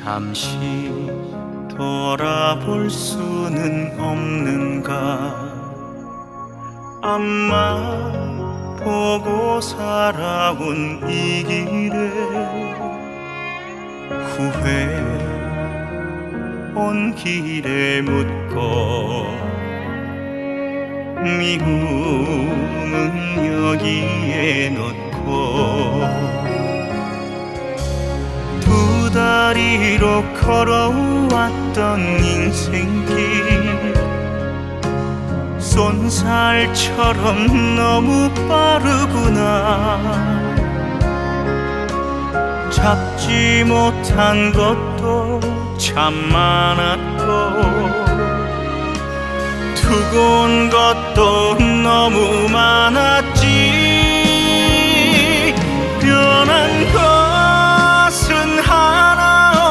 잠시 돌아볼 수는 없는가. 앞만 보고 살아온 이 길에 후회 온 길에 묻고 미움은 여기에 놓고 다리로 걸어왔던 인생길. 쏜살처럼 너무 빠르구나. 잡지 못한 것도 참 많았고 두고 온 것도 너무 많았지